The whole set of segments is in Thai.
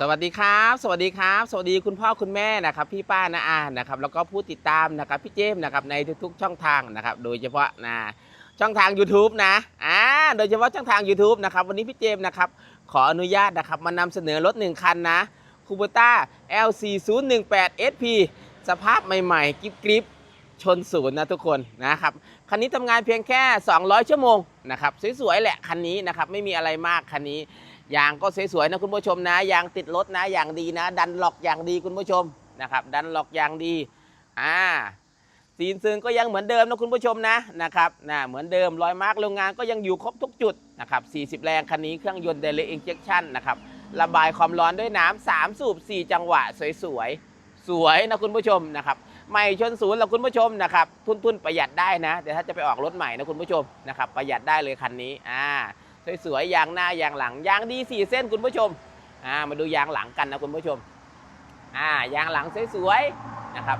สวัสดีครับ สวัสดีครับ สวัสดีคุณพ่อคุณแม่นะครับ พี่ป้านาอานะครับ แล้วก็ผู้ติดตามนะครับพี่เจมส์นะครับในทุกๆ ช่องทางนะครับ โดยเฉพาะนะช่องทาง YouTube นะอ่าโดยเฉพาะช่องทาง YouTube นะครับ วันนี้พี่เจมส์นะครับ ขออนุญาตนะครับมานำเสนอรถหนึ่งคันนะคูเบต้า L4018 SP สภาพใหม่ๆกริบกริบชนศูนย์นะทุกคนนะครับ คันนี้ทำงานเพียงแค่ 200 ชั่วโมงนะครับ สวยๆ แหละคันนี้นะครับ ไม่มีอะไรมากคันนี้ ยางก็สวยๆนะคุณผู้ชมนะยางติดรถนะอย่างดีนะ ดันล็อกอย่างดีคุณผู้ชมนะครับ ดันล็อกอย่างดีอ่าซีนซึงก็ยังเหมือนเดิมนะคุณผู้ชมนะนะครับนะเหมือนเดิมรอยมาร์กโรงงานก็ยังอยู่ครบทุกจุดนะครับ 40 แรงคันนี้เครื่องยนต์เดลิเอ็นเจคชั่นนะครับระบายความร้อนด้วยน้ำ3สูบ 4 จังหวะ สวยๆ สวยนะคุณผู้ชมนะครับใหม่ชนศูนย์แล้วคุณผู้ชมนะครับทุนๆประหยัดได้นะ แต่ถ้าจะไปออกรถใหม่นะคุณผู้ชมนะครับประหยัดได้เลยคันนี้อ่า สวยๆยางหน้ายางหลังยางดีสี่เส้นคุณผู้ชมอ่ามาดูยางหลังกันนะคุณผู้ชมอ่ายางหลังสวยๆนะครับ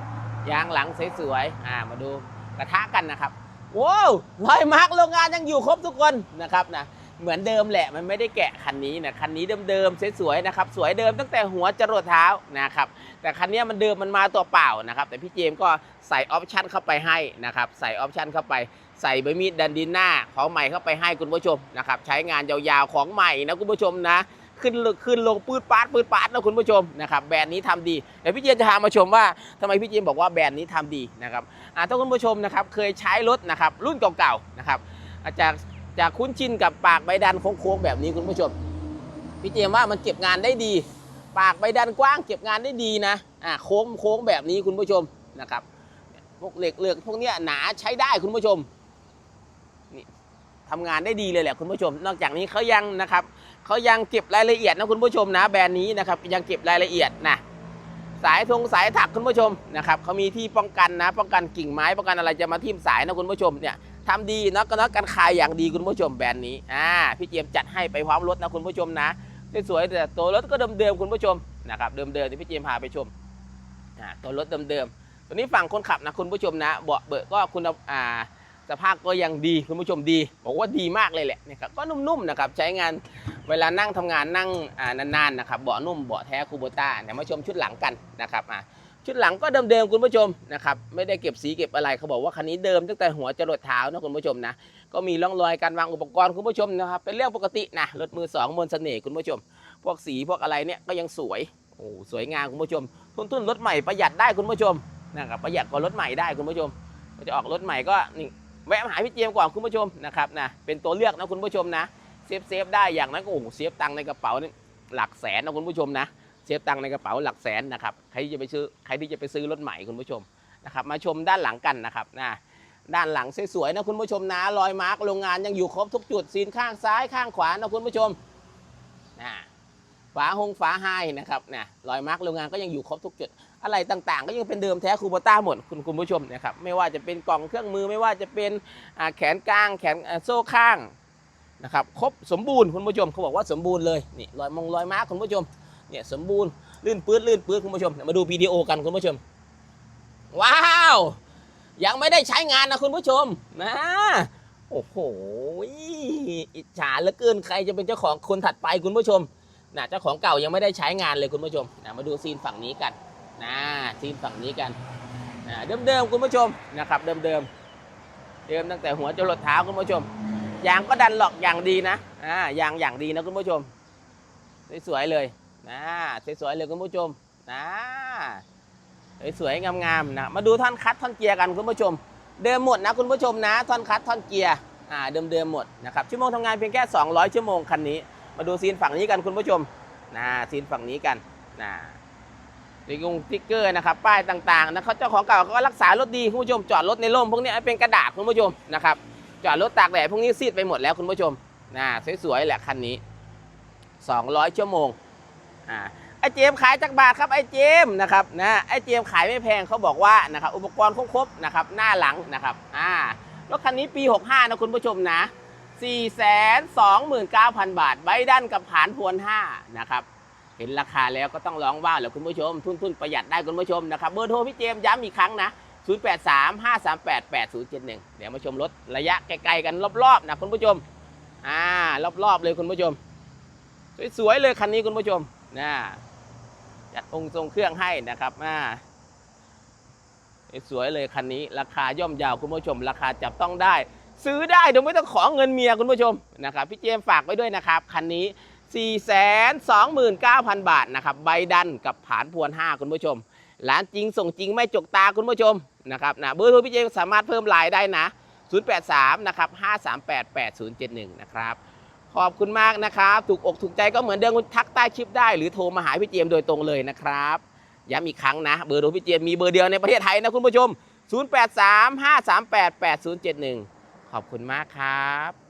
ยางหลังสวยๆอ่ามาดูกระทะกันนะครับว้าวรอยมาร์กโรงงานยังอยู่ครบทุกคนนะครับนะ เหมือนเดิมแหละมันไม่ได้แกะคันนี้นะคันนี้เดิมๆสวยๆนะครับสวยเดิมตั้งแต่หัวจรดเท้านะครับแต่คันนี้มันเดิมมันมาตัวเปล่านะครับแต่พี่เจมก็ใส่ออปชั่นเข้าไปให้นะครับใส่ออปชั่นเข้าไปใส่ใบมีดดันดินหน้าของใหม่เข้าไปให้คุณผู้ชมนะครับใช้งานยาวๆของใหม่นะคุณผู้ชมนะขึ้นลงขึ้นลงปืดปาดปืดปาดนะคุณผู้ชมนะครับแบรนด์นี้ทำดีเดี๋ยวพี่เจมจะพามาชมว่าทำไมพี่เจมบอกว่าแบรนด์นี้ทำดีนะครับอ่าถ้าคุณผู้ชมนะครับเคยใช้รถนะครับรุ่นเก่าๆนะครับอาจจะ จากคุ้นชินกับปากใบดันโค้งๆแบบนี้คุณผู้ชมพี่เจมว่ามันเก็บงานได้ดี ปากใบดันกว้างเก็บงานได้ดีนะอ่าโค้งโค้งแบบนี้คุณผู้ชมนะครับพวกเหล็กเหลือกพวกเนี้ยหนาใช้ได้คุณผู้ชมนี่ทำงานได้ดีเลยแหละคุณผู้ชม นอกจากนี้เขายังนะครับเขายังเก็บรายละเอียดนะคุณผู้ชมนะแบรนด์นี้นะครับยังเก็บรายละเอียดนะสายทงสายถักคุณผู้ชมนะครับเขามีที่ป้องกันนะ ป้องกันกิ่งไม้ป้องกันอะไรจะมาทิ่มสายนะคุณผู้ชมเนี่ย ทำดีนะก็นักกันคายอย่างดีคุณผู้ชมแบรนด์นี้อ่าพี่เจียมจัดให้ไปพร้อมรถนะคุณผู้ชมนะสวยๆแต่ตัวรถก็เดิมๆคุณผู้ชมนะครับเดิมๆที่พี่เจียมพาไปชมอ่าตัวรถเดิมๆตัวนี้ฝั่งคนขับนะคุณผู้ชมนะเบาะเบอะก็คุณอ่าสภาพก็ยังดีคุณผู้ชมดี บอกว่าดีมากเลยแหละนะครับก็นุ่มๆนะครับใช้งานเวลานั่งทำงานนั่งอ่านานๆนะครับเบาะนุ่มเบาะแท้คูโบต้าเดี๋ยวมาชมชุดหลังกันนะครับอะ ชุดหลังก็เดิมๆคุณผู้ชมนะครับไม่ได้เก็บสีเก็บอะไรเขาบอกว่าคันนี้เดิมตั้งแต่หัวจรดเท้านะคุณผู้ชมนะก็มีร่องรอยการวางอุปกรณ์คุณผู้ชมนะครับเป็นเรื่องปกตินะรถมือสองมนเสน่ห์คุณผู้ชม พวกสีพวกอะไรเนี่ยก็ยังสวยโอ้สวยงามคุณผู้ชมทุนๆรถใหม่ประหยัดได้คุณผู้ชมนะครับประหยัดกว่ารถใหม่ได้คุณผู้ชมจะออกรถใหม่ก็นี่แวะมาหาพี่เจมส์ก่อนคุณผู้ชมนะครับนะเป็นตัวเลือกนะคุณผู้ชมนะเซฟเซฟได้อย่างนั้นก็โอ้โหเซฟตังในกระเป๋านี่หลักแสนนะคุณผู้ชมนะ เซฟตังค์ในกระเป๋าหลักแสนนะครับใครที่จะไปซื้อใครที่จะไปซื้อรถใหม่คุณผู้ชมนะครับมาชมด้านหลังกันนะครับนะด้านหลังสวยๆนะคุณผู้ชมนะรอยมาร์กโรงงานยังอยู่ครบทุกจุดซีนข้างซ้ายข้างขวานะคุณผู้ชมนะฝาหงฝาไฮนะครับนะรอยมาร์กโรงงานก็ยังอยู่ครบทุกจุด อะไรต่างๆ ก็ยังเป็นเดิมแท้คูโบต้าหมดคุณคุณผู้ชมนะครับไม่ว่าจะเป็นกล่องเครื่องมือไม่ว่าจะเป็นแขนกลางแขนโซ่ข้างนะครับครบสมบูรณ์คุณผู้ชมเขาบอกว่าสมบูรณ์เลยนี่รอยมงรอยม้าคุณผู้ชม เนี่ยสมบูรณ์ลื่นปื้ดลื่นปื้ดคุณผู้ชมมาดูวิดีโอกันคุณผู้ชม ว้าว ยังไม่ได้ใช้งานนะคุณผู้ชมนะโอ้โหอิจฉาเหลือเกินใครจะเป็นเจ้าของคนถัดไปคุณผู้ชมนะเจ้าของเก่ายังไม่ได้ใช้งานเลยคุณผู้ชมนะมาดูซีนฝั่งนี้กันนะทีมฝั่งนี้กันนะเดิมๆคุณผู้ชมนะครับ เดิมๆเดิมตั้งแต่หัวจรดเท้าคุณผู้ชมยางก็ดันหลอกอย่างดีนะอ่ายางอย่างดีนะคุณผู้ชมสวยๆเลย นะสวยๆเลยคุณผู้ชมนะสวยๆงามๆนะมาดูท่อนคัดท่อนเกียร์กันคุณผู้ชม เดิมหมดนะคุณผู้ชมนะท่อนคัดท่อนเกียร์อ่าเดิมๆหมดนะครับชั่วโมงทำงานเพียงแค่ 200 ชั่วโมงคันนี้ มาดูซีนฝั่งนี้กันคุณผู้ชมนะซีนฝั่งนี้กันนะติ๊กงติ๊กเกอร์นะครับป้ายต่างๆนะเขาเจ้าของเก่าเขาก็รักษารถดีคุณผู้ชม จอดรถในร่มพวกนี้เป็นกระดาษคุณผู้ชมนะครับจอดรถตากแดดพวกนี้ซีดไปหมดแล้วคุณผู้ชมนะสวยๆแหละคันนี้ 200 ชั่วโมง อ่าไอ้เจมขายจากบาทครับไอ้เจมนะครับนะไอ้เจมขายไม่แพงเขาบอกว่านะครับอุปกรณ์ครบๆนะครับหน้าหลังนะครับอ่ารถคันนี้ปี 65 นะคุณผู้ชมนะ 429,000 บาทใบด้านกับผานพวน5นะครับเห็นราคาแล้วก็ต้องร้องว้าวแหละคุณผู้ชม ทุนทุนประหยัดได้คุณผู้ชมนะครับเบอร์โทรพี่เจมย้ำอีกครั้งนะ 083 538 8071 เดี๋ยวมาชมรถระยะไกลๆกันรอบๆนะคุณผู้ชมอ่ารอบๆเลยคุณผู้ชม สวยๆเลยคันนี้คุณผู้ชม นะจัดองค์ทรงเครื่องให้นะครับมาสวยเลยคันนี้ ราคาย่อมเยาวคุณผู้ชม ราคาจับต้องได้ ซื้อได้โดยไม่ต้องขอเงินเมียคุณผู้ชมนะครับพี่เจมฝากไว้ด้วยนะครับคันนี้ 429,000 บาทนะครับใบดันกับผานพวน 5 คุณผู้ชมร้านจริงส่งจริงไม่จกตาคุณผู้ชมนะครับนะเบอร์โทรพี่เจมส์สามารถเพิ่มไลน์ได้นะ 083 นะครับ 538 8071 นะครับ ขอบคุณมากนะครับ ถูกอกถูกใจก็เหมือนเดิมคุณทักใต้คลิปได้ หรือโทรมาหาพี่เจมโดยตรงเลยนะครับย้ำอีกครั้งนะ เบอร์โทรพี่เจมมีเบอร์เดียวในประเทศไทยนะคุณผู้ชม 083 538 8071 ขอบคุณมากครับ